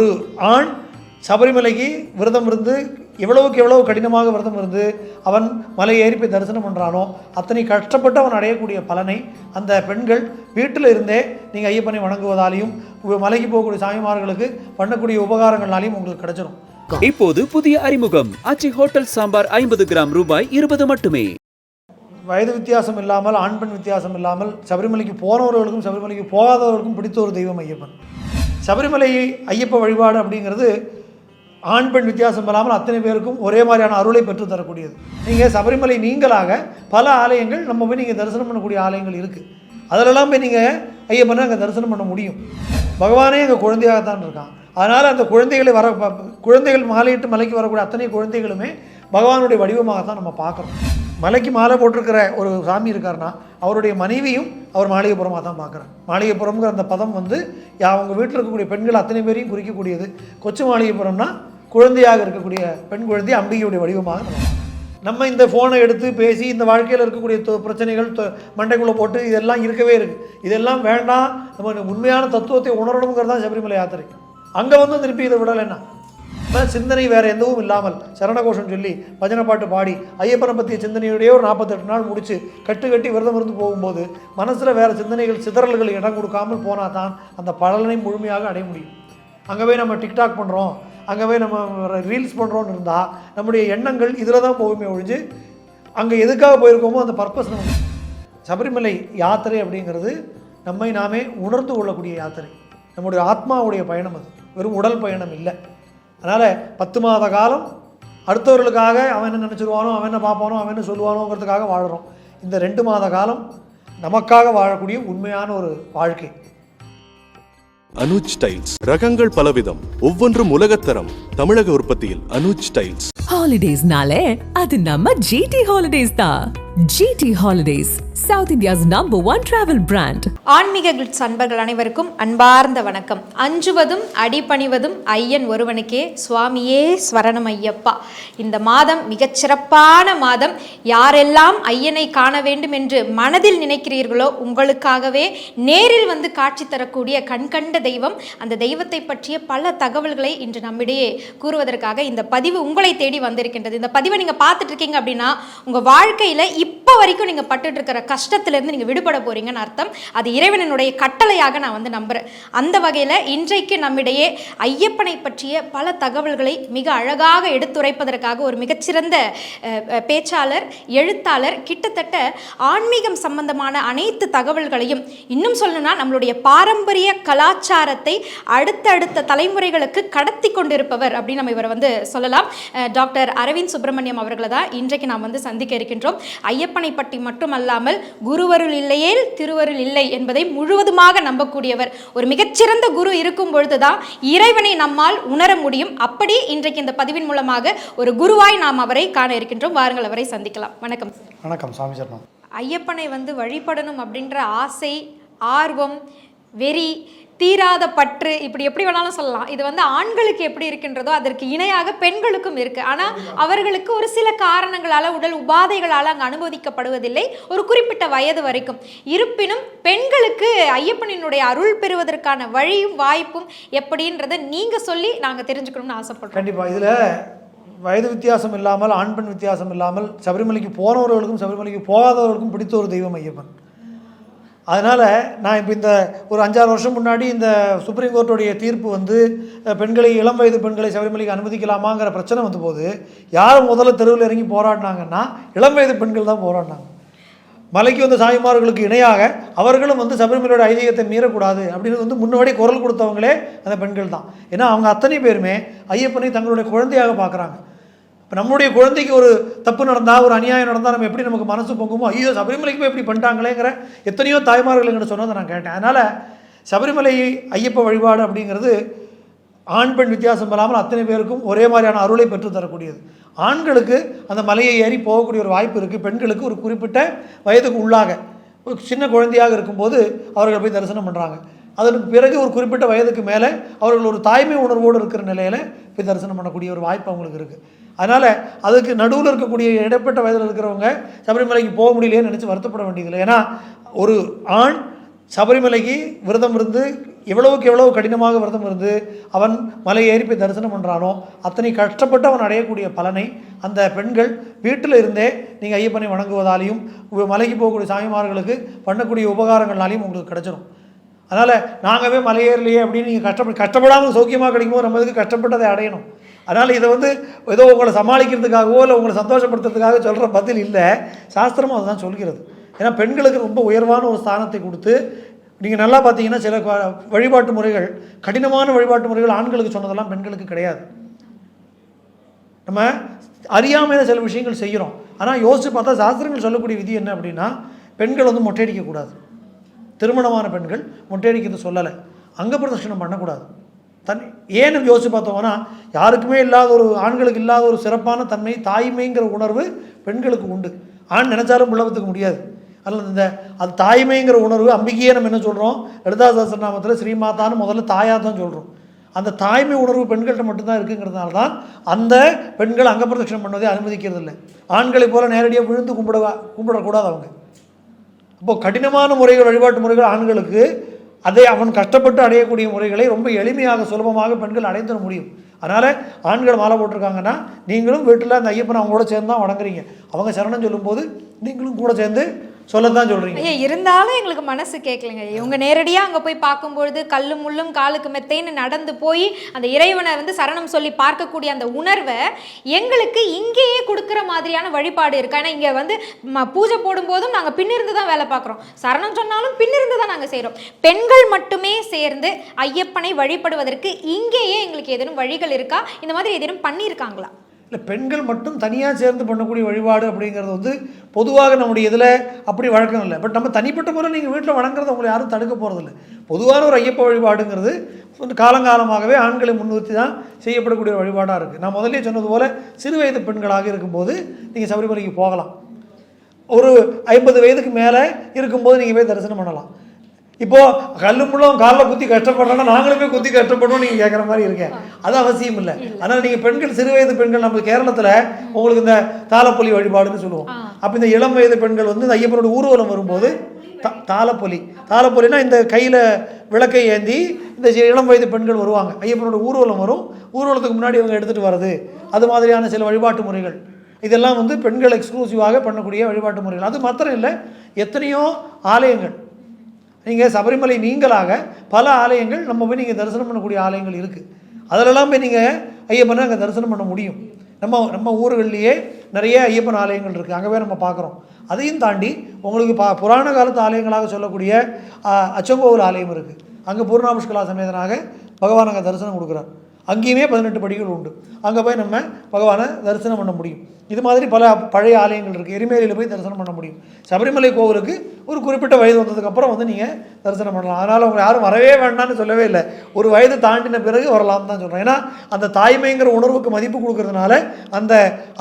ஒரு ஆண் சபரிமலைக்கு விரதம் இருந்து எவ்வளவுக்கு எவ்வளவு கடினமாக விரதம் இருந்து அவன் மலை ஏறி போய் தரிசனம் பண்ணுறானோ அத்தனை கஷ்டப்பட்டு அவன் அடையக்கூடிய பலனை அந்த பெண்கள் வீட்டில் இருந்தே நீங்கள் ஐயப்பனை வணங்குவதாலையும் மலைக்கு போகக்கூடிய சாமிமார்களுக்கு பண்ணக்கூடிய உபகாரங்கள்னாலையும் உங்களுக்கு கிடைச்சிரும். இப்போது புதிய அறிமுகம். அச்சி ஹோட்டல் சாம்பார் ஐம்பது கிராம் ரூபாய் இருபது மட்டுமே. வயது வித்தியாசம் இல்லாமல் ஆண் பெண் வித்தியாசம் இல்லாமல் சபரிமலைக்கு போனவர்களுக்கும் சபரிமலைக்கு போகாதவர்களுக்கும் பிடித்த ஒரு தெய்வம் ஐயப்பன். சபரிமலை ஐயப்ப வழிபாடு அப்படிங்கிறது ஆண் பெண் வித்தியாசம் இல்லாமல் அத்தனை பேருக்கும் ஒரே மாதிரியான அருளை பெற்று தரக்கூடியது. நீங்கள் சபரிமலை நீங்களாக பல ஆலயங்கள் நம்ம போய் நீங்கள் தரிசனம் பண்ணக்கூடிய ஆலயங்கள் இருக்குது அதிலெல்லாம் போய் நீங்கள் ஐயப்பனை அங்கே தரிசனம் பண்ண முடியும். பகவானே அங்கே குழந்தையாகத்தான் இருக்கான். அதனால் அந்த குழந்தைகளை வர குழந்தைகள் மாலையிட்டு மலைக்கு வரக்கூடிய அத்தனை குழந்தைகளுமே பகவானுடைய வடிவமாக தான் நம்ம பார்க்குறோம். மலைக்கு மாலை போட்டிருக்கிற ஒரு சாமி இருக்காருன்னா அவருடைய மனைவியும் அவர் மாளிகைப்புறமாக தான் பார்க்குறார் மாளிகைப்புறம்ங்கிற அந்த பதம் வந்து அவங்க வீட்டில் இருக்கக்கூடிய பெண்கள் அத்தனை பேரையும் குறிக்கக்கூடியது. கொச்சு மாளிகைப்புறம்னா குழந்தையாக இருக்கக்கூடிய பெண் குழந்தை அம்பிகையுடைய வடிவமாக நம்ம நம்ம இந்த ஃபோனை எடுத்து பேசி இந்த வாழ்க்கையில் இருக்கக்கூடிய தொ- பிரச்சனைகள் தொ- மண்டைக்குள்ளே போட்டு இதெல்லாம் இருக்கவே இருக்குது இதெல்லாம் வேண்டாம். நம்ம உண்மையான தத்துவத்தை உணரணுங்கிறது தான் சபரிமலை யாத்திரை. அங்கே வந்து திருப்பி இதை விடலைன்னா சிந்தனை வேறு எதுவும் இல்லாமல் சரணகோஷம் சொல்லி பஜனை பாட்டு பாடி ஐயப்பனை பற்றிய சிந்தனையுடைய ஒரு நாற்பத்தெட்டு நாள் முடித்து கட்டு கட்டி விரதம் இருந்து போகும்போது மனசில் வேறு சிந்தனைகள் சிதறல்கள் இடம் கொடுக்காமல் போனால் தான் அந்த பலனை முழுமையாக அடைய முடியும். அங்கே போய் நம்ம டிக்டாக் பண்ணுறோம் அங்கே போய் நம்ம ரீல்ஸ் பண்ணுறோன்னு இருந்தால் நம்முடைய எண்ணங்கள் இதில் தான் போகுமே ஒழிஞ்சு அங்கே எதுக்காக போயிருக்கோமோ அந்த பர்பஸ் நம்ம சபரிமலை யாத்திரை அப்படிங்கிறது நம்மை நாமே உணர்ந்து கொள்ளக்கூடிய யாத்திரை. நம்முடைய ஆத்மாவுடைய பயணம் அது. வெறும் உடல் பயணம் இல்லை. அதனால் பத்து மாத காலம் அடுத்தவர்களுக்காக அவன் என்ன நினச்சிருவானோ அவன் என்ன பார்ப்பானோ அவன் என்ன சொல்லுவானோங்கிறதுக்காக வாழுறோம். இந்த ரெண்டு மாத காலம் நமக்காக வாழக்கூடிய உண்மையான ஒரு வாழ்க்கை. அனுஜ் டைல்ஸ். ரகங்கள் பலவிதம். ஒவ்வொன்றும் உலகத்தரம் தமிழக உற்பத்தியில் அனுஜ் டைல்ஸ். ஹாலிடேஸ்னாலே அது நம்ம ஜிடி ஹாலிடேஸ் தான். GT holidays South India's number one travel brand ஆன்மீக கிளிட்ஸ் அன்பர்கள் அனைவருக்கும் அன்பார்ந்த வணக்கம். அஞ்சுவதும் அடிபணிவதும் ஐயன் ஒருவனுக்கே சுவாமியே ஸ்வரணம் ஐயப்பா. இந்த மாதம் மிகச்சிறப்பான மாதம். யாரெல்லாம் ஐயனை காண வேண்டும் என்று மனதில் நினைக்கிறீர்களோ உங்களுக்காகவே நேரில் வந்து காட்சி தரக்கூடிய கண்கண்ட தெய்வம். அந்த தெய்வத்தை பற்றிய பல தகவல்களை இன்று நம்மிடையே கூறுவதற்காக இந்த பதிவு உங்களை தேடி வந்திருக்கின்றது. இந்த பதிவை நீங்கள் பார்த்துட்டு இருக்கீங்க அப்படின்னா உங்கள் வாழ்க்கையில் e இப்போ வரைக்கும் நீங்கள் பட்டுட்டு இருக்கிற கஷ்டத்துலேருந்து நீங்கள் விடுபட போறீங்கன்னு அர்த்தம். அது இறைவனனுடைய கட்டளையாக நான் வந்து நம்புகிறேன் அந்த வகையில் இன்றைக்கு நம்மிடையே ஐயப்பனை பற்றிய பல தகவல்களை மிக அழகாக எடுத்துரைப்பதற்காக ஒரு மிகச்சிறந்த பேச்சாளர் எழுத்தாளர் கிட்டத்தட்ட ஆன்மீகம் சம்பந்தமான அனைத்து தகவல்களையும் இன்னும் சொல்லணும்னா நம்மளுடைய பாரம்பரிய கலாச்சாரத்தை அடுத்தடுத்த தலைமுறைகளுக்கு கடத்தி கொண்டிருப்பவர் அப்படின்னு நம்ம இவரை வந்து சொல்லலாம். டாக்டர் அரவிந்த் சுப்பிரமணியம் அவர்களை தான் இன்றைக்கு நாம் வந்து சந்திக்க இருக்கின்றோம். பற்றி மட்டுமல்லாமல் குருவருள் இல்லையேல் திருவருள் இல்லை என்பதை முழுவதுமாக நம்பக்கூடியவர். ஒரு மிகச்சிறந்த குரு இருக்கும் பொழுதுதான் இறைவனை நம்மால் உணர முடியும். அப்படி இன்றைக்கு இந்த பதிவின் மூலமாக ஒரு குருவாய் நாம் அவரை காண இருக்கின்றோம். வாருங்கள் அவரை சந்திக்கலாம். வணக்கம். வணக்கம் சாமி ஐயப்பனை வந்து வழிபடணும் அப்படின்ற ஆசை ஆர்வம் வெறி தீராத பற்று இப்படி எப்படி வேணாலும் சொல்லலாம். இது வந்து ஆண்களுக்கு எப்படி இருக்கின்றதோ அதற்கு இணையாக பெண்களுக்கும் இருக்கு. ஆனா அவர்களுக்கு ஒரு சில காரணங்களால உடல் உபாதைகளால் அங்கு அனுமதிக்கப்படுவதில்லை. ஒரு குறிப்பிட்ட வயது வரைக்கும். இருப்பினும் பெண்களுக்கு ஐயப்பனினுடைய அருள் பெறுவதற்கான வழியும் வாய்ப்பும் எப்படின்றத நீங்க சொல்லி நாங்க தெரிஞ்சுக்கணும்னு ஆசைப்படுறோம். கண்டிப்பாக இதில் வயது வித்தியாசம் இல்லாமல் ஆண் பெண் வித்தியாசம் இல்லாமல் சபரிமலைக்கு போனவர்களுக்கும் சபரிமலைக்கு போகாதவர்களுக்கும் பிடித்த ஒரு தெய்வம் ஐயப்பன். அதனால் நான் இப்போ இந்த ஒரு அஞ்சாறு வருஷம் முன்னாடி இந்த சுப்ரீம் கோர்ட்டுடைய தீர்ப்பு வந்து பெண்களை இளம் வயது பெண்களை சபரிமலைக்கு அனுமதிக்கலாமாங்கிற பிரச்சனை வந்தபோது யார் முதல்ல தெருவில் இறங்கி போராடினாங்கன்னா இளம் வயது பெண்கள் தான் போராடினாங்க. மலைக்கு வந்த சாமிமார்களுக்கு இணையாக அவர்களும் வந்து சபரிமலையோட ஐதீகத்தை மீறக்கூடாது அப்படின்னு வந்து முன்னாடி குரல் கொடுத்தவங்களே அந்த பெண்கள் தான். ஏன்னா அவங்க அத்தனை பேருமே ஐயப்பனை தங்களுடைய குழந்தையாக பார்க்குறாங்க. இப்போ நம்முடைய குழந்தைக்கு ஒரு தப்பு நடந்தால் ஒரு அநியாயம் நடந்தால் நம்ம எப்படி நமக்கு மனசு பொங்குமோ ஐயோ சபரிமலைக்கு போய் இப்படி பண்ணிட்டாங்களேங்கிற எத்தனையோ தாய்மார்கள் என்கிட்ட சொன்னதை நான் கேட்டேன். அதனால் சபரிமலை ஐயப்ப வழிபாடு அப்படிங்கிறது ஆண் பெண் வித்தியாசம் இல்லாமல் அத்தனை பேருக்கும் ஒரே மாதிரியான அருளை பெற்று தரக்கூடியது. ஆண்களுக்கு அந்த மலையை ஏறி போகக்கூடிய ஒரு வாய்ப்பு இருக்குது பெண்களுக்கு ஒரு குறிப்பிட்ட வயதுக்கு உள்ளாக ஒரு சின்ன குழந்தையாக இருக்கும்போது அவர்கள் போய் தரிசனம் பண்ணுறாங்க அதற்கு பிறகு ஒரு குறிப்பிட்ட வயதுக்கு மேலே அவர்கள் ஒரு தாய்மை உணர்வோடு இருக்கிற நிலையில் போய் தரிசனம் பண்ணக்கூடிய ஒரு வாய்ப்பு அவங்களுக்கு இருக்குது அதனால் அதுக்கு நடுவில் இருக்கக்கூடிய இடைப்பட்ட வயதில் இருக்கிறவங்க சபரிமலைக்கு போக முடியலையேன்னு நினச்சி வருத்தப்பட வேண்டியதில்லை. ஏன்னா ஒரு ஆண் சபரிமலைக்கு விரதம் இருந்து எவ்வளவுக்கு எவ்வளவு கடினமாக விரதம் இருந்து அவன் மலை ஏறி போய் தரிசனம் பண்ணுறானோ அத்தனை கஷ்டப்பட்டு அவன் அடையக்கூடிய பலனை அந்த பெண்கள் வீட்டில் இருந்தே நீங்கள் ஐயப்பனை வணங்குவதாலையும் மலைக்கு போகக்கூடிய சாமிமார்களுக்கு பண்ணக்கூடிய உபகாரங்கள்னாலையும் உங்களுக்கு கிடச்சிடும் அதனால் நாங்கவே மலையேறலையே அப்படின்னு நீங்கள் கஷ்டப்பட்டு கஷ்டப்படாமல் சௌக்கியமாக கிடைக்கும்போது நம்ம இதுக்கு கஷ்டப்பட்டதை அடையணும்? அதனால் இதை வந்து ஏதோ உங்களை சமாளிக்கிறதுக்காகவோ இல்லை உங்களை சந்தோஷப்படுத்துறதுக்காக சொல்கிற பதில் இல்லை. சாஸ்திரமும் அதுதான் சொல்கிறது. ஏன்னா பெண்களுக்கு ரொம்ப உயர்வான ஒரு ஸ்தானத்தை கொடுத்து நீங்கள் நல்லா பார்த்தீங்கன்னா சில வழிபாட்டு முறைகள் கடினமான வழிபாட்டு முறைகள் ஆண்களுக்கு சொன்னதெல்லாம் பெண்களுக்கு கிடையாது. நம்ம அறியாமையில் சில விஷயங்கள் செய்கிறோம். ஆனால் யோசித்து பார்த்தா சாஸ்திரங்கள் சொல்லக்கூடிய விதி என்ன அப்படின்னா பெண்கள் வந்து மொட்டையடிக்கக்கூடாது. திருமணமான பெண்கள் மொட்டையடிக்கிறது சொல்லலை. அங்க பிரதட்சணம் பண்ணக்கூடாது. தன் ஏன்னு யோசித்து பார்த்தோம்னா யாருக்குமே இல்லாத ஒரு ஆண்களுக்கு இல்லாத ஒரு சிறப்பான தன்மை தாய்மைங்கிற உணர்வு பெண்களுக்கு உண்டு. ஆண் நினைச்சாலும் புள்ளவத்துக்கு முடியாது. அதில் இந்த அது தாய்மைங்கிற உணர்வு அம்பிகையே நம்ம என்ன சொல்கிறோம் லலிதா சஹஸ்ரநாமத்தில் ஸ்ரீமாதான்னு முதல்ல தாயாக தான் சொல்கிறோம் அந்த தாய்மை உணர்வு பெண்கள்கிட்ட மட்டும்தான் இருக்குங்கிறதுனால தான் அந்த பெண்கள் அங்க பண்ணதே பண்ணுவதை அனுமதிக்கிறது இல்லை ஆண்களைப் போல நேரடியாக விழுந்து கும்பிட கும்பிடக்கூடாது அவங்க. அப்போது கடினமான முறைகள் வழிபாட்டு முறைகள் ஆண்களுக்கு அதை அவன் கஷ்டப்பட்டு அடையக்கூடிய முறைகளை ரொம்ப எளிமையாக சுலபமாக பெண்கள் அடைந்துட முடியும். அதனால் ஆண்கள் மாலை போட்டிருக்காங்கன்னா நீங்களும் வீட்டில் அந்த ஐயப்பன் அவங்களோட சேர்ந்து தான் வணங்குறீங்க. அவங்க சரணம் சொல்லும்போது நீங்களும் கூட சேர்ந்து சொல்லத்தான் சொல்றீங்க. ஐயா இருந்தாலும் எங்களுக்கு மனசு கேட்கலங்க. இவங்க நேரடியாக அங்கே போய் பார்க்கும்பொழுது கல்லும் முள்ளும் காலுக்கு மெத்தைன்னு நடந்து போய் அந்த இறைவனை வந்து சரணம் சொல்லி பார்க்கக்கூடிய அந்த உணர்வை எங்களுக்கு இங்கேயே கொடுக்குற மாதிரியான வழிபாடு இருக்கு. ஆனால் இங்கே வந்து பூஜை போடும்போதும் நாங்கள் பின்னிருந்து தான் வேலை பார்க்குறோம். சரணம் சொன்னாலும் பின்னிருந்து தான் நாங்கள் செய்கிறோம் பெண்கள் மட்டுமே சேர்ந்து ஐயப்பனை வழிபடுவதற்கு இங்கேயே எங்களுக்கு ஏதேனும் வழிகள் இருக்கா? இந்த மாதிரி ஏதேனும் பண்ணியிருக்காங்களா? இல்லை பெண்கள் மட்டும் தனியாக சேர்ந்து பண்ணக்கூடிய வழிபாடு அப்படிங்கிறது வந்து பொதுவாக நம்முடைய இதில் அப்படி வழக்கம் இல்லை. பட் நம்ம தனிப்பட்ட முறை நீங்கள் வீட்டில் வணங்குறத உங்களை யாரும் தடுக்க போகிறதில்ல பொதுவான ஒரு ஐயப்ப வழிபாடுங்கிறது வந்து காலங்காலமாகவே ஆண்களை முன்னிறுத்தி தான் செய்யப்படக்கூடிய வழிபாடாக இருக்குது நான் முதல்லே சொன்னது போல் சிறு வயது பெண்களாக இருக்கும்போது நீங்கள் சபரிமலைக்கு போகலாம். ஒரு ஐம்பது வயதுக்கு மேலே இருக்கும்போது நீங்கள் போய் தரிசனம் பண்ணலாம். இப்போ கல்லு முள்ளும் காலில் குத்தி கஷ்டப்படுறோன்னா நாங்களுமே குத்தி கஷ்டப்படணும் நீங்கள் கேட்குற மாதிரி இருக்கேன் அது அவசியம் இல்லை. ஆனால் நீங்கள் பெண்கள் சிறு வயது பெண்கள் நம்ம கேரளத்தில் உங்களுக்கு இந்த தாளப்பொலி வழிபாடுன்னு சொல்லுவோம். அப்போ இந்த இளம் வயது பெண்கள் வந்து இந்த ஐயப்பனோட ஊர்வலம் வரும்போது தா தாளப்பொலி. தாளப்பொலினா இந்த கையில் விளக்கை ஏந்தி இந்த இளம் வயது பெண்கள் வருவாங்க. ஐயப்பனோட ஊர்வலம் வரும். ஊர்வலத்துக்கு முன்னாடி இவங்க எடுத்துகிட்டு வர்றது. அது மாதிரியான சில வழிபாட்டு முறைகள். இதெல்லாம் வந்து பெண்கள் எக்ஸ்க்ளூசிவாக பண்ணக்கூடிய வழிபாட்டு முறைகள். அது மாத்திரம் இல்லை எத்தனையோ ஆலயங்கள். நீங்கள் சபரிமலை நீங்களாக பல ஆலயங்கள் நம்ம போய் நீங்கள் தரிசனம் பண்ணக்கூடிய ஆலயங்கள் இருக்குது அதிலெல்லாம் போய் நீங்கள் ஐயப்பனை அங்கே தரிசனம் பண்ண முடியும். நம்ம நம்ம ஊர்கள்லேயே நிறைய ஐயப்பன் ஆலயங்கள் இருக்குது அங்கே போய் நம்ம பார்க்குறோம். அதையும் தாண்டி உங்களுக்கு பா புராண காலத்து ஆலயங்களாக சொல்லக்கூடிய அச்சங்கோவில் ஆலயம் இருக்குது அங்கே பூர்ணாபுஷ்கலா சமேதனாக பகவான் அங்கே தரிசனம் கொடுக்குறார். அங்கேயுமே பதினெட்டு படிகள் உண்டு. அங்கே போய் நம்ம பகவானை தரிசனம் பண்ண முடியும். இது மாதிரி பல பழைய ஆலயங்கள் இருக்குது எரிமேலியில் போய் தரிசனம் பண்ண முடியும். சபரிமலை கோவிலுக்கு ஒரு குறிப்பிட்ட வயது வந்ததுக்கப்புறம் வந்து நீங்கள் தரிசனம் பண்ணலாம். அதனால் உங்களை யாரும் வரவே வேண்டாம்னு சொல்லவே இல்லை. ஒரு வயது தாண்டின பிறகு வரலாம்னு தான் சொல்கிறேன் ஏன்னா அந்த தாய்மைங்கிற உணர்வுக்கு மதிப்பு கொடுக்கறதுனால அந்த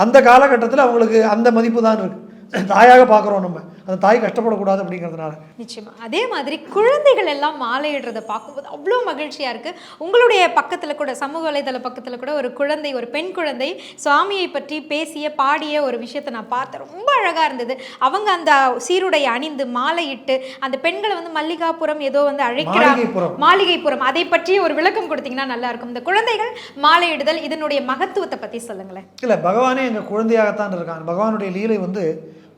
அந்த காலகட்டத்தில் அவங்களுக்கு அந்த மதிப்பு தான் இருக்குது தாயாக பார்க்குறோம் நம்ம. அந்த தாய் கஷ்டப்படக்கூடாது அப்படிங்கிறதுனால. நிச்சயமா. அதே மாதிரி குழந்தைகள் எல்லாம் மாலையிடுறதை பார்க்கும்போது அவ்வளோ மகிழ்ச்சியா இருக்கு. உங்களுடைய பக்கத்துல கூட சமூக வலைதள பக்கத்துல கூட ஒரு குழந்தை ஒரு பெண் குழந்தை சுவாமியை பற்றி பேசிய பாடிய ஒரு விஷயத்தை நான் பார்த்தேன். ரொம்ப அழகா இருந்தது. அவங்க அந்த சீருடை அணிந்து மாலையிட்டு அந்த பெண்களை வந்து மல்லிகாபுரம் ஏதோ வந்து அழைக்கிறாங்க. மாளிகைப்புறம். அதை பற்றி ஒரு விளக்கம் கொடுத்தீங்கன்னா நல்லா இருக்கும். இந்த குழந்தைகள் மாலையிடுதல் இதனுடைய மகத்துவத்தை பற்றி சொல்லுங்களேன். இல்லை பகவானே எங்கள் குழந்தையாகத்தான் இருக்காங்க பகவானுடைய லீலை வந்து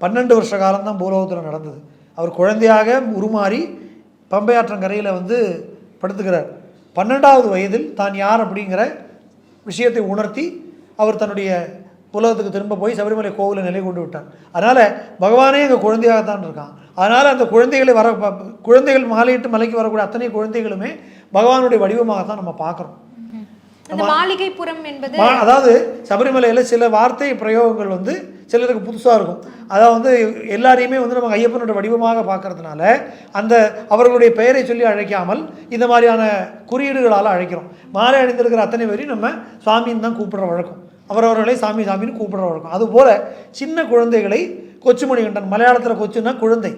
பன்னெண்டு வருஷ காலம்தான் பூலோகத்தில் நடந்தது. அவர் குழந்தையாக உருமாறி பம்பையாற்றங்கரையில் வந்து படுத்துக்கிறார். பன்னெண்டாவது வயதில் தான் யார் அப்படிங்கிற விஷயத்தை உணர்த்தி அவர் தன்னுடைய உலகத்துக்கு திரும்ப போய் சபரிமலை கோவிலை நிலை கொண்டு விட்டார். அதனால் பகவானே எங்கள் குழந்தையாகத்தான் இருக்கான். அதனால் அந்த குழந்தைகளை வர குழந்தைகள் மாலையிட்டு மலைக்கு வரக்கூடிய அத்தனை குழந்தைகளுமே பகவானுடைய வடிவமாகத்தான் நம்ம பார்க்குறோம். மாளிகைப்புறம் என்பது அதாவது சபரிமலையில் சில வார்த்தை பிரயோகங்கள் வந்து சிலருக்கு புதுசாக இருக்கும். அதாவது வந்து எல்லாரையுமே வந்து நம்ம ஐயப்பனோட வடிவமாக பார்க்கறதுனால அந்த அவர்களுடைய பெயரை சொல்லி அழைக்காமல் இந்த மாதிரியான குறியீடுகளால் அழைக்கிறோம். மாலை அணிந்திருக்கிற அத்தனை பேரையும் நம்ம சாமின்னு தான் கூப்பிடுற வழக்கம். அவரவர்களை சாமி சாமின்னு கூப்பிடுற வழக்கம். அதுபோல் சின்ன குழந்தைகளை கொச்சுமணிகண்டன் மலையாளத்தில் கொச்சுன்னா குழந்தை.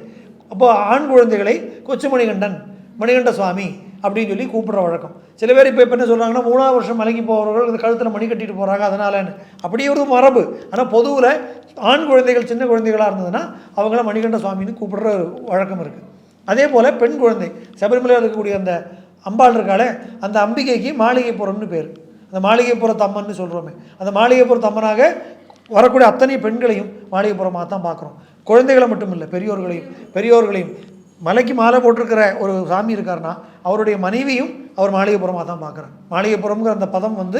அப்போ ஆண் குழந்தைகளை கொச்சுமணிகண்டன் மணிகண்ட சுவாமி. அப்படின்னு சொல்லி கூப்பிட்ற வழக்கம். சில பேர் இப்போ இப்போ என்ன சொல்கிறாங்கன்னா மூணாவது வருஷம் மலைக்கு போகிறவர்கள் இந்த கழுத்தில் மணி கட்டிட்டு போகிறாங்க அதனாலன்னு. அப்படி ஒரு மரபு. ஆனால் பொதுவில் ஆண் குழந்தைகள் சின்ன குழந்தைகளாக இருந்ததுன்னா அவங்கள மணிகண்ட சுவாமின்னு கூப்பிடுற ஒரு வழக்கம் இருக்குது அதே போல் பெண் குழந்தை சபரிமலையில் இருக்கக்கூடிய அந்த அம்பாள் இருக்காளே அந்த அம்பிகைக்கு மாளிகைப்புறம்னு பேர். அந்த மாளிகைப்புறத்து அம்மன்னு சொல்கிறோமே அந்த மாளிகைப்புறத்து அம்மனாக வரக்கூடிய அத்தனை பெண்களையும் மாளிகைப்புறமாக தான் பார்க்குறோம் குழந்தைகளை மட்டும் இல்லை பெரியோர்களையும் பெரியோர்களையும். மலைக்கு மாலை போட்டிருக்கிற ஒரு சாமி இருக்காருன்னா அவருடைய மனைவியும் அவர் மாளிகைப்புறமாக தான் பார்க்குறார் மாளிகைப்புறம்ங்கிற அந்த பதம் வந்து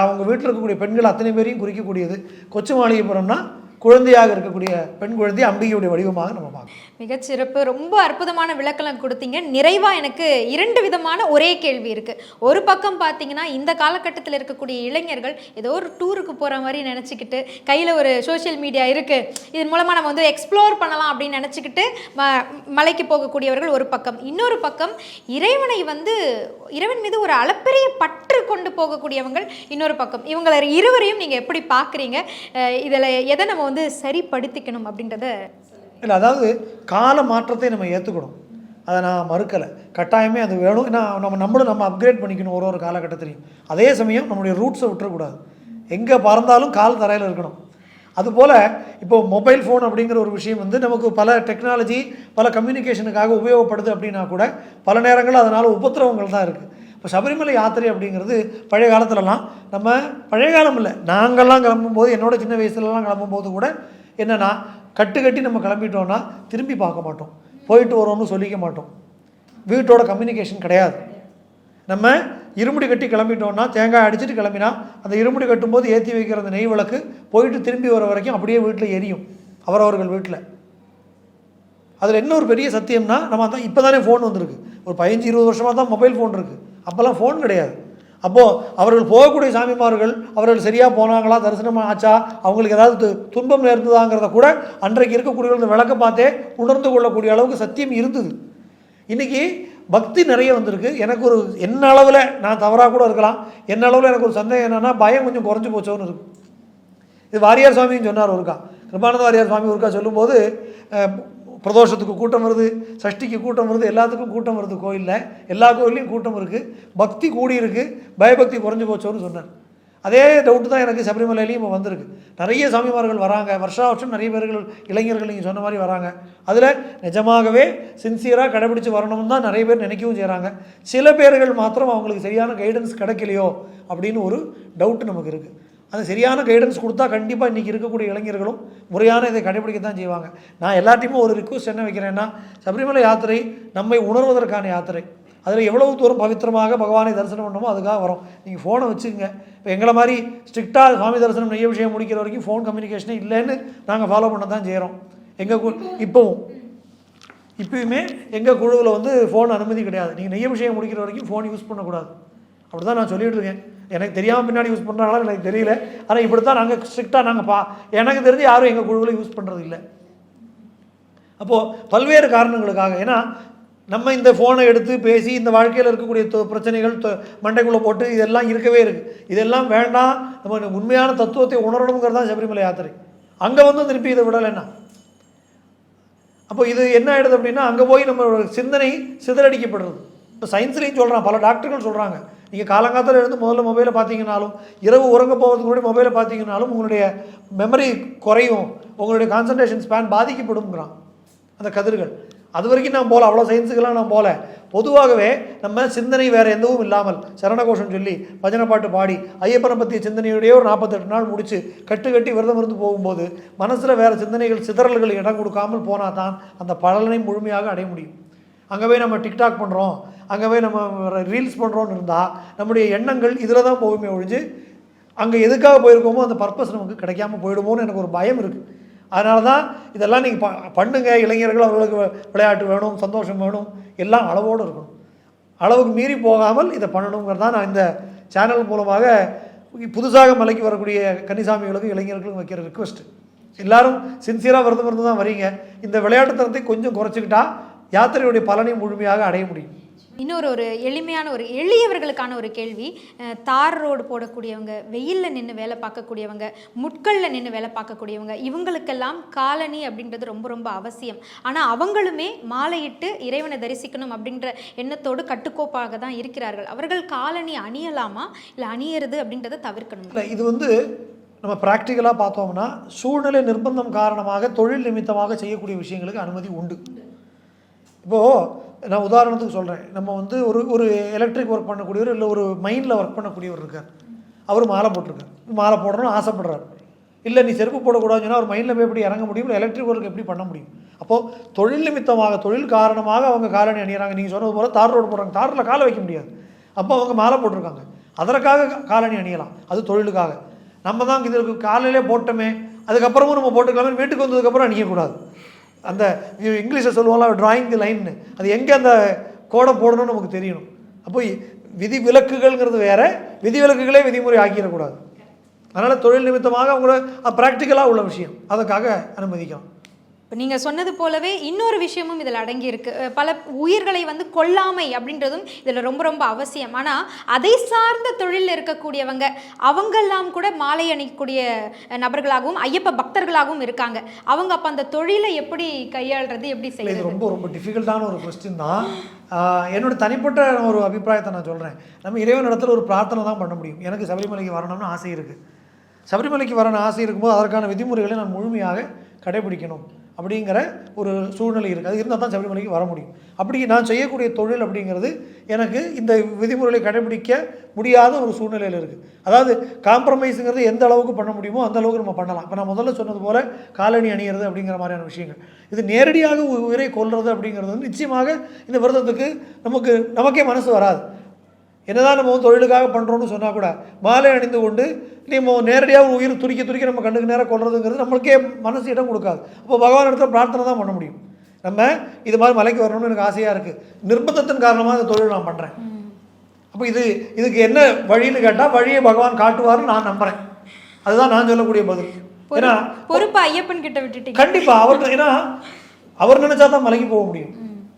அவங்க வீட்டில் இருக்கக்கூடிய பெண்கள் அத்தனை பேரையும் குறிக்கக்கூடியது. கொச்சு மாளிகைப்புறம்னா குழந்தையாக இருக்கக்கூடிய பெண் குழந்தை அம்பிகையுடைய வடிவமாக நம்ம பார்க்கணும் மிகச்சிறப்பு. ரொம்ப அற்புதமான விளக்கம் கொடுத்தீங்க. நிறைவாக எனக்கு இரண்டு விதமான ஒரே கேள்வி இருக்குது ஒரு பக்கம் பார்த்தீங்கன்னா இந்த காலகட்டத்தில் இருக்கக்கூடிய இளைஞர்கள் ஏதோ ஒரு டூருக்கு போகிற மாதிரி நினச்சிக்கிட்டு கையில் ஒரு சோஷியல் மீடியா இருக்குது இதன் மூலமாக நம்ம வந்து எக்ஸ்ப்ளோர் பண்ணலாம் அப்படின்னு நினச்சிக்கிட்டு ம மலைக்கு போகக்கூடியவர்கள் ஒரு பக்கம். இன்னொரு பக்கம் இறைவனை வந்து இறைவன் மீது ஒரு அளப்பரிய பற்று கொண்டு போகக்கூடியவங்கள் இன்னொரு பக்கம். இவங்களை இருவரையும் நீங்கள் எப்படி பார்க்குறீங்க? இதில் எதை நம்ம வந்து சரிப்படுத்திக்கணும் அப்படின்றத இல்லை அதாவது கால மாற்றத்தை நம்ம ஏற்றுக்கணும் அதை நான் மறுக்கலை. கட்டாயமே அது வேணும். ஏன்னா நம்ம நம்மளும் நம்ம அப்கிரேட் பண்ணிக்கணும் ஒரு ஒரு காலகட்டத்திலையும். அதே சமயம் நம்மளுடைய ரூட்ஸை விட்டுறக்கூடாது. எங்கே பறந்தாலும் கால் தரையில் இருக்கணும். அதுபோல் இப்போ மொபைல் ஃபோன் அப்படிங்கிற ஒரு விஷயம் வந்து நமக்கு பல டெக்னாலஜி பல கம்யூனிகேஷனுக்காக உபயோகப்படுது அப்படின்னா கூட பல நேரங்களில் அதனால் உபத்திரவங்கள் தான் இருக்குது இப்போ சபரிமலை யாத்திரை அப்படிங்கிறது பழைய காலத்துலலாம் நம்ம பழைய காலம் இல்லை. நாங்கள்லாம் கிளம்பும்போது என்னோட சின்ன வயசுலலாம் கிளம்பும்போது கூட என்னென்னா கட்டு கட்டி நம்ம கிளம்பிட்டோன்னா திரும்பி பார்க்க மாட்டோம். போயிட்டு வரோம்னு சொல்லிக்க மாட்டோம். வீட்டோட கம்யூனிகேஷன் கிடையாது. நம்ம இருமுடி கட்டி கிளம்பிட்டோம்னா தேங்காய் அடிச்சுட்டு கிளம்பினா அந்த இருமுடி கட்டும்போது ஏற்றி வைக்கிற அந்த நெய் விளக்கு போயிட்டு திரும்பி வர வரைக்கும் அப்படியே வீட்டில் எரியும். அவரவர்கள் வீட்டில். அதில் என்ன ஒரு பெரிய சத்தியம்னா நம்ம தான் இப்போ தானே ஃபோன் வந்திருக்கு. ஒரு பதினஞ்சு இருபது வருஷமாக தான் மொபைல் ஃபோன் இருக்குது அப்போல்லாம் ஃபோன் கிடையாது. அப்போது அவர்கள் போகக்கூடிய சாமிமார்கள் அவர்கள் சரியாக போனாங்களா தரிசனம் ஆச்சா அவங்களுக்கு ஏதாவது து- துன்பம் நேர்ந்ததாங்கிறத கூட அன்றைக்கு இருக்கக்கூடிய இந்த விளக்க பார்த்தே உணர்ந்து கொள்ளக்கூடிய அளவுக்கு சத்தியம் இருந்தது. இன்றைக்கி பக்தி நிறைய வந்திருக்கு. எனக்கு ஒரு என்ன அளவில் நான் தவறாக கூட இருக்கலாம். என்ன அளவில் எனக்கு ஒரு சந்தேகம் என்னென்னா பயம் கொஞ்சம் குறைஞ்சி போச்சோன்னு இருக்கும். இது வாரியார் சுவாமின்னு சொன்னார் ஒருக்கா. கிருபானந்த வாரியார் சுவாமி ஒருக்கா சொல்லும்போது பிரதோஷத்துக்கு கூட்டம் வருது சஷ்டிக்கு கூட்டம் வருது எல்லாத்துக்கும் கூட்டம் வருது கோயிலில். எல்லா கோயில்லையும் கூட்டம் இருக்குது பக்தி கூடி பயபக்தி குறைஞ்சு போச்சோன்னு சொன்னார். அதே டவுட்டு தான் எனக்கு சபரிமலையிலையும் இப்போ வந்திருக்கு. நிறைய சாமிமார்கள் வராங்க. வருஷா வருஷம் நிறைய பேர்கள் இளைஞர்கள் நீங்கள் சொன்ன மாதிரி வராங்க. அதில் நிஜமாகவே சின்சியராக கடைபிடிச்சு வரணும்னு தான் நிறைய பேர் நினைக்கவும் செய்கிறாங்க சில பேர்கள் மாத்திரம் அவங்களுக்கு சரியான கைடன்ஸ் கிடைக்கலையோ அப்படின்னு ஒரு டவுட் நமக்கு இருக்குது அது சரியான கைடன்ஸ் கொடுத்தா கண்டிப்பாக இன்றைக்கி இருக்கக்கூடிய இளைஞர்களும் முறையான இதை கடைபிடிக்க தான் செய்வாங்க. நான் எல்லாத்தையுமே ஒரு ரிக்வஸ்ட் என்ன வைக்கிறேன்னா சபரிமலை யாத்திரை நம்மை உணர்வதற்கான யாத்திரை. அதில் எவ்வளவு தூரம் பவித்திரமாக பகவானை தரிசனம் பண்ணணுமோ அதுக்காக வரும். நீங்கள் ஃபோனை வச்சுக்கோங்க. இப்போ எங்களை மாதிரி ஸ்ட்ரிக்டாக சுவாமி தரிசனம் நெய்ய விஷயம் முடிக்கிற வரைக்கும் ஃபோன் கம்யூனிகேஷனே இல்லைன்னு நாங்கள் ஃபாலோ பண்ண தான் செய்கிறோம் எங்கள் கு இப்போவும். இப்பயுமே எங்கள் குழுவில் வந்து ஃபோன் அனுமதி கிடையாது. நீங்கள் நெய்ய விஷயம் முடிக்கிற வரைக்கும் ஃபோன் யூஸ் பண்ணக்கூடாது. அப்படி தான் நான் சொல்லிட்டு இருக்கேன். எனக்கு தெரியாமல் பின்னாடி யூஸ் பண்ணுறாங்களா எனக்கு தெரியல. ஆனால் இப்படி தான் நாங்கள் ஸ்ட்ரிக்டாக நாங்கள் பா எனக்கு தெரிஞ்சு யாரும் எங்கள் குழுவில் யூஸ் பண்ணுறது இல்லை. அப்போது பல்வேறு காரணங்களுக்காக ஏன்னா நம்ம இந்த ஃபோனை எடுத்து பேசி இந்த வாழ்க்கையில் இருக்கக்கூடிய தொ- பிரச்சனைகள் மண்டைக்குள்ளே போட்டு இதெல்லாம் இருக்கவே இருக்குது இதெல்லாம் வேண்டாம். நம்ம உண்மையான தத்துவத்தை உணரணுங்கிறது தான் சபரிமலை யாத்திரை. அங்கே வந்து திருப்பி இதை விடலைன்னா. அப்போ இது என்ன ஆகிடுது அப்படின்னா அங்கே போய் நம்ம சிந்தனை சிதறடிக்கப்படுறது. இப்போ சயின்ஸ்லேயும் சொல்கிறான் பல டாக்டர்கள் சொல்கிறாங்க நீங்கள் காலங்காலத்தில் இருந்து முதல்ல மொபைலை பார்த்தீங்கனாலும் இரவு உறங்க போகிறதுக்கு முன்னாடி மொபைலை பார்த்தீங்கனாலும் உங்களுடைய மெமரி குறையும். உங்களுடைய கான்சன்ட்ரேஷன் ஸ்பேன் பாதிக்கப்படும்ங்கிறான். அந்த கதிர்கள். அது வரைக்கும் நான் போகல அவ்வளோ சயின்ஸுக்கெல்லாம் நான் போகல பொதுவாகவே நம்ம சிந்தனை வேறு எதுவும் இல்லாமல் சரணகோஷம் சொல்லி பஜனை பாட்டு பாடி ஐயப்பனை பற்றிய சிந்தனையோடய ஒரு நாற்பத்தெட்டு நாள் முடித்து கட்டு கட்டி விரதம் இருந்து போகும்போது மனசில் வேறு சிந்தனைகள் சிதறல்கள் இடம் கொடுக்காமல் போனால் தான் அந்த பலனை முழுமையாக அடைய முடியும். அங்கே போய் நம்ம டிக்டாக் பண்ணுறோம் அங்கே போய் நம்ம ரீல்ஸ் பண்ணுறோன்னு இருந்தால் நம்முடைய எண்ணங்கள் இதில் தான் போகுமே ஒழிஞ்சு அங்கே எதுக்காக போயிருக்கோமோ அந்த பர்பஸ் நமக்கு கிடைக்காம போயிடுமோன்னு எனக்கு ஒரு பயம் இருக்குது அதனால தான் இதெல்லாம் நீங்கள் ப பண்ணுங்க இளைஞர்கள் அவர்களுக்கு விளையாட்டு வேணும் சந்தோஷம் வேணும் எல்லாம் அளவோடு இருக்கணும். அளவுக்கு மீறி போகாமல் இதை பண்ணணுங்கிறது தான் நான் இந்த சேனல் மூலமாக புதுசாக மலைக்கு வரக்கூடிய கன்னிசாமிகளுக்கும் இளைஞர்களுக்கும் வைக்கிற ரிக்வெஸ்ட் எல்லாரும் சின்சியராக விரதம் இருந்து தான் வரீங்க. இந்த விளையாட்டுத்தனத்தை கொஞ்சம் குறைச்சிக்கிட்டா யாத்திரையுடைய பலனை முழுமையாக அடைய முடியும். இன்னொரு ஒரு எளிமையான ஒரு எளியவர்களுக்கான ஒரு கேள்வி தார் ரோடு போடக்கூடியவங்க வெயிலில் நின்று வேலை பார்க்கக்கூடியவங்க முட்களில் நின்று வேலை பார்க்கக்கூடியவங்க இவங்களுக்கெல்லாம் காலனி அப்படின்றது ரொம்ப ரொம்ப அவசியம். ஆனால் அவங்களுமே மாலையிட்டு இறைவனை தரிசிக்கணும் அப்படின்ற எண்ணத்தோடு கட்டுக்கோப்பாக தான் இருக்கிறார்கள். அவர்கள் காலனி அணியலாமா இல்லை அணியறது அப்படின்றத தவிர்க்கணும். இல்லை இது வந்து நம்ம ப்ராக்டிக்கலாக பார்த்தோம்னா சூழ்நிலை நிர்பந்தம் காரணமாக தொழில் நிமித்தமாக செய்யக்கூடிய விஷயங்களுக்கு அனுமதி உண்டு. இப்போது நான் உதாரணத்துக்கு சொல்கிறேன் நம்ம வந்து ஒரு ஒரு எலக்ட்ரிக் ஒர்க் பண்ணக்கூடியவர் இல்லை ஒரு மைண்டில் ஒர்க் பண்ணக்கூடியவர் இருக்கார். அவர் மாலை போட்டிருக்கார். மாலை போடணும்னு ஆசைப்படுறார். இல்லை நீ செருப்பு போடக்கூடாதுன்னு சொன்னால் அவர் மைண்டில் போய் எப்படி இறங்க முடியும்? இல்லை எலக்ட்ரிக் ஒர்க் எப்படி பண்ண முடியும்? அப்போது தொழில் நிமித்தமாக தொழில் காரணமாக அவங்க காலணி அணியிறாங்க. நீங்கள் சொன்னது போல் தார் ரோடு போடுறாங்க. தாரில் காலை வைக்க முடியாது. அப்போ அவங்க மாலை போட்டிருக்காங்க. அதற்காக காலணி அணியலாம். அது தொழிலுக்காக. நம்ம தான் இதுக்கு காலையிலே போட்டோமே. அதுக்கப்புறமும் நம்ம போட்டுக்கலாமே வீட்டுக்கு வந்ததுக்கப்புறம் அணியக்கூடாது. அந்த இங்கிலீஷில் சொல்லுவாங்களா டிராயிங் தி லைன்னு அது எங்கே அந்த கோடை போடணும்னு நமக்கு தெரியணும். அப்போ விதி விலக்குகள்ங்கிறது வேற விதி விலக்குகளே விதிமுறை ஆக்கிடக்கூடாது. அதனால் தொழில் நிமித்தமாக அவங்கள ப்ராக்டிக்கலாக உள்ள விஷயம். அதுக்காக அனுமதிக்கலாம். இப்போ நீங்கள் சொன்னது போலவே இன்னொரு விஷயமும் இதில் அடங்கி இருக்கு அஹ் பல உயிர்களை வந்து கொல்லாமை அப்படின்றதும் இதில் ரொம்ப ரொம்ப அவசியம். ஆனால் அதை சார்ந்த தொழிலில் இருக்கக்கூடியவங்க அவங்கெல்லாம் கூட மாலை அணிக்கக்கூடிய நபர்களாகவும் ஐயப்ப பக்தர்களாகவும் இருக்காங்க. அவங்க அப்போ அந்த தொழிலை எப்படி கையாளுறது எப்படி செய்யறது? ரொம்ப ரொம்ப டிஃபிகல்ட்டான ஒரு கொஸ்டின் தான். என்னோட தனிப்பட்ட ஒரு அபிப்பிராயத்தை நான் சொல்கிறேன் நம்ம இறைவன் இடத்துல ஒரு பிரார்த்தனை தான் பண்ண முடியும். எனக்கு சபரிமலைக்கு வரணும்னு ஆசை இருக்குது சபரிமலைக்கு வரணும்னு ஆசை இருக்கும்போது அதற்கான விதிமுறைகளை நான் முழுமையாக கடைபிடிக்கணும். அப்படிங்கிற ஒரு சூழ்நிலை இருக்குது அது இருந்தால் தான் சபரிமலைக்கு வர முடியும். அப்படி நான் செய்யக்கூடிய தொழில் அப்படிங்கிறது எனக்கு இந்த விதிமுறைகளை கடைபிடிக்க முடியாத ஒரு சூழ்நிலையில் இருக்குது அதாவது காம்ப்ரமைஸுங்கிறது எந்த அளவுக்கு பண்ண முடியுமோ அந்த அளவுக்கு நம்ம பண்ணலாம். இப்போ நான் முதல்ல சொன்னது போல் காலணி அணியிறது அப்படிங்கிற மாதிரியான விஷயங்கள். இது நேரடியாக உ- உயிரை கொள்வது அப்படிங்கிறது வந்து நிச்சயமாக இந்த விரதத்துக்கு நமக்கு நமக்கே மனசு வராது. என்னதான் நம்ம வந்து தொழிலுக்காக பண்ணுறோம்னு சொன்னால் கூட மாலை அணிந்து கொண்டு நம்ம நேரடியாக ஒரு உயிர் துடிக்க துடிக்க நம்ம கண்ணுக்கு நேரம் கொள்றதுங்கிறது நம்மளுக்கே மனசு இடம் கொடுக்காது. அப்போ பகவான் இடத்துல பிரார்த்தனை தான் பண்ண முடியும். நம்ம இது மாதிரி மலைக்கு வரணும்னு எனக்கு ஆசையாக இருக்குது நிர்பந்தத்தின் காரணமாக இந்த தொழில் நான் பண்ணுறேன் அப்போ இது இதுக்கு என்ன வழின்னு கேட்டால் வழியை பகவான் காட்டுவார்னு நான் நம்புகிறேன் அதுதான் நான் சொல்லக்கூடிய பதில். ஏன்னா பொறுப்பு ஐயப்பன் கிட்ட விட்டுட்டீங்க. கண்டிப்பாக அவர் ஏன்னா அவர் நினைச்சா தான் மலைக்கு போக முடியும்.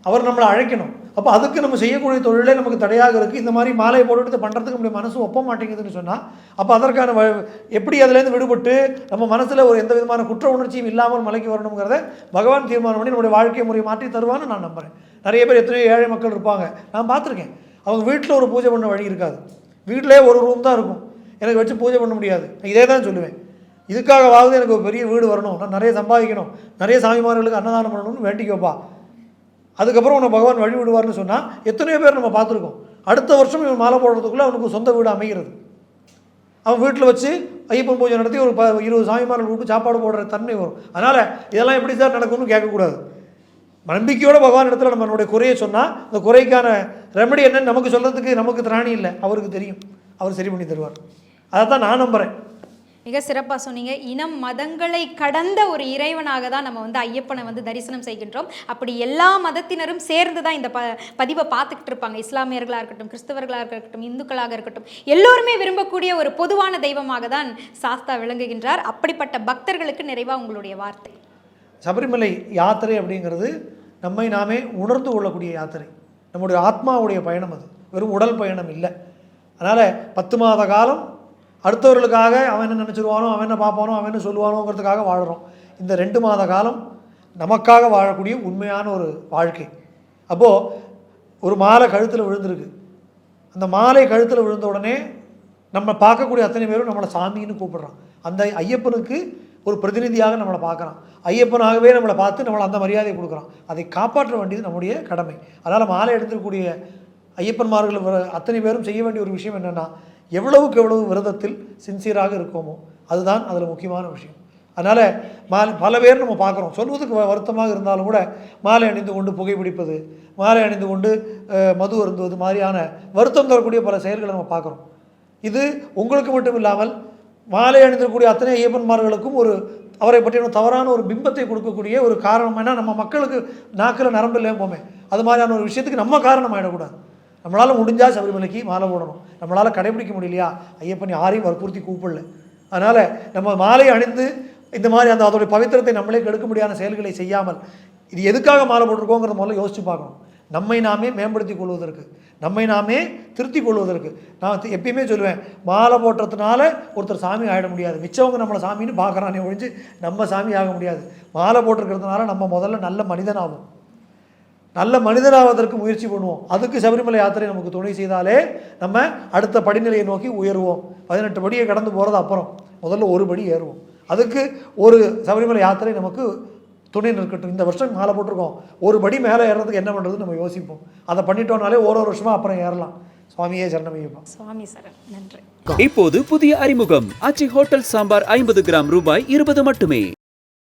அவர் நம்மளை அழைக்கணும். அப்போ அதுக்கு நம்ம செய்யக்கூடிய தொழிலே நமக்கு தடையாக இருக்குது இந்த மாதிரி மாலையை போட்டுட்டு பண்ணுறதுக்கு நம்முடைய மனசு ஒப்ப மாட்டேங்குதுன்னு சொன்னால் அப்போ அதற்கான வ- எப்படி அதுலேருந்து விடுபட்டு நம்ம மனசில் ஒரு எந்த விதமான குற்ற உணர்ச்சியும் இல்லாமல் மலைக்கு வரணுங்கிறத பகவான் தீர்மானம் பண்ணி நம்முடைய வாழ்க்கை முறையை மாற்றி தருவான்னு நான் நம்புகிறேன் நிறைய பேர் எத்தனையோ ஏழை மக்கள் இருப்பாங்க. நான் பார்த்துருக்கேன். அவங்க வீட்டில் ஒரு பூஜை பண்ண வழி இருக்காது. வீட்டிலே ஒரு ரூம் தான் இருக்கும். எனக்கு வச்சு பூஜை பண்ண முடியாது. நான் இதே தான் சொல்லுவேன். இதுக்காகவாவது எனக்கு ஒரு பெரிய வீடு வரணும். நான் நிறைய சம்பாதிக்கணும். நிறைய சாமிமார்களுக்கு அன்னதானம் பண்ணணும்னு வேண்டிக்கோப்பா. அதுக்கப்புறம் உன்னை பகவான் வழி விடுவார்னு சொன்னால் எத்தனையோ பேர் நம்ம பார்த்துருக்கோம். அடுத்த வருஷம் இவன் மாலை போடுறதுக்குள்ளே அவனுக்கு சொந்த வீடு அமைகிறது. அவன் வீட்டில் வச்சு ஐயப்பன் பூஜை நடத்தி ஒரு ப இருபது சாமிமார்கள் கூப்பிட்டு சாப்பாடு போடுற தன்மை வரும். அதனால் இதெல்லாம் எப்படி சார் நடக்கும்னு கேட்கக்கூடாது. நம்பிக்கையோடு பகவான் இடத்துல நம்ம நம்மளுடைய குறையை சொன்னால் அந்த குறைக்கான ரெமெடி என்னன்னு நமக்கு சொல்கிறதுக்கு நமக்கு திராணி இல்லை. அவருக்கு தெரியும். அவர் சரி பண்ணி தருவார். அதை தான் நான் நம்புகிறேன் மிக சிறப்பாக சொன்னீங்க. இனம் மதங்களை கடந்த ஒரு இறைவனாக தான் நம்ம வந்து ஐயப்பனை வந்து தரிசனம் செய்கின்றோம். அப்படி எல்லா மதத்தினரும் சேர்ந்து தான் இந்த ப பதிவை பார்த்துக்கிட்டு இருப்பாங்க. இஸ்லாமியர்களாக இருக்கட்டும் கிறிஸ்தவர்களாக இருக்கட்டும் இந்துக்களாக இருக்கட்டும். எல்லோருமே விரும்பக்கூடிய ஒரு பொதுவான தெய்வமாக தான் சாஸ்தா விளங்குகின்றார். அப்படிப்பட்ட பக்தர்களுக்கு நிறைவாக உங்களுடைய வார்த்தை. சபரிமலை யாத்திரை அப்படிங்கிறது நம்மை நாமே உணர்ந்து கொள்ளக்கூடிய யாத்திரை. நம்முடைய ஆத்மாவுடைய பயணம் அது. வெறும் உடல் பயணம் இல்லை. அதனால் பத்து மாத காலம் அடுத்தவர்களுக்காக அவன் என்ன நினச்சிருவானோ அவன் என்ன பார்ப்பானோ அவன் என்ன சொல்லுவானோங்கிறதுக்காக வாழ்கிறோம் இந்த ரெண்டு மாத காலம் நமக்காக வாழக்கூடிய உண்மையான ஒரு வாழ்க்கை. அப்போது ஒரு மாலை கழுத்தில் விழுந்திருக்கு. அந்த மாலை கழுத்தில் விழுந்த உடனே நம்ம பார்க்கக்கூடிய அத்தனை பேரும் நம்மளை சாமின்னு கூப்பிடுறான். அந்த ஐயப்பனுக்கு ஒரு பிரதிநிதியாக நம்மளை பார்க்குறான். ஐயப்பனாகவே நம்மளை பார்த்து நம்மளை அந்த மரியாதையை கொடுக்குறான். அதை காப்பாற்ற வேண்டியது நம்முடைய கடமை. அதனால் மாலை எடுத்துக்கூடிய ஐயப்பன்மார்கள் வர- அத்தனை பேரும் செய்ய வேண்டிய ஒரு விஷயம் என்னென்னா எவ்வளவுக்கு எவ்வளவு விரதத்தில் சின்சியராக இருக்கோமோ அதுதான் அதில் முக்கியமான விஷயம். அதனால் மாலை பல பேர் நம்ம பார்க்குறோம். சொல்வதுக்கு வருத்தமாக இருந்தாலும் கூட மாலை அணிந்து கொண்டு புகைப்பிடிப்பது மாலை அணிந்து கொண்டு மது அருந்துவது மாதிரியான வருத்தம் தரக்கூடிய பல செயல்களை நம்ம பார்க்குறோம். இது உங்களுக்கு மட்டும் இல்லாமல் மாலை அணிந்திருக்கக்கூடிய அத்தனை ஐயப்பன்மார்களுக்கும் ஒரு அவரை பற்றின தவறான ஒரு பிம்பத்தை கொடுக்கக்கூடிய ஒரு காரணம். என்ன நம்ம மக்களுக்கு நாக்கில் நரம்பு இல்லையே போமே? அது மாதிரியான ஒரு விஷயத்துக்கு நம்ம காரணம் ஆகிடக்கூடாது நம்மளால் முடிஞ்சால் சபரிமலைக்கு மாலை போடணும். நம்மளால் கடைபிடிக்க முடியலையா? ஐயப்பன் யாரையும் வற்புறுத்தி கூப்பிடல. அதனால் நம்ம மாலை அணிந்து இந்த மாதிரி அந்த அதோடைய பவித்திரத்தை நம்மளே கெடுக்க முடியாத செயல்களை செய்யாமல் இது எதுக்காக மாலை போட்டிருக்கோங்கிறத முதல்ல யோசிச்சு பார்க்கணும். நம்மை நாமே மேம்படுத்தி கொள்வதற்கு நம்மை நாமே திருத்திக் கொள்வதற்கு. நான் எப்பயுமே சொல்லுவேன் மாலை போட்டுறதுனால ஒருத்தர் சாமி ஆகிட முடியாது. மிச்சவங்க நம்மளை சாமின்னு பார்க்குறானே ஒழிஞ்சு நம்ம சாமி ஆக முடியாது. மாலை போட்டிருக்கிறதுனால நம்ம முதல்ல நல்ல மனிதனாகும். நல்ல மனிதனாவதற்கு முயற்சி பண்ணுவோம். அதுக்கு சபரிமலை யாத்திரை நமக்கு துணை செய்தாலே நம்ம அடுத்த படிநிலையை நோக்கி உயருவோம். பதினெட்டு படியை கடந்து போகிறது அப்புறம். முதல்ல ஒரு படி ஏறுவோம். அதுக்கு ஒரு சபரிமலை யாத்திரை நமக்கு துணை நிற்கட்டும். இந்த வருஷம் மாலை போட்டிருக்கோம். ஒரு படி மேலே ஏறுறதுக்கு என்ன பண்ணுறது நம்ம யோசிப்போம். அதை பண்ணிட்டோம்னாலே ஒரு ஒரு வருஷமாக அப்புறம் ஏறலாம். சுவாமியே சரணமையப்பா சுவாமி சரண் நன்றி. இப்போது புதிய அறிமுகம். ஆச்சி ஹோட்டல் சாம்பார் ஐம்பது கிராம் ரூபாய் இருபது மட்டுமே.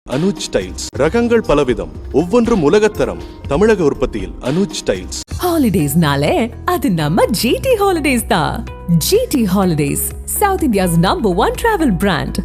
அனுஜ் டைல்ஸ். ரகங்கள் பலவிதம். ஒவ்வொன்றும் உலகத்தரம் தமிழக உற்பத்தியில் அனுஜ் டைல்ஸ். ஹாலிடேஸ்னாலே அது நம்ம ஜிடி ஹாலிடேஸ் தான். GT holidays South India's number one travel brand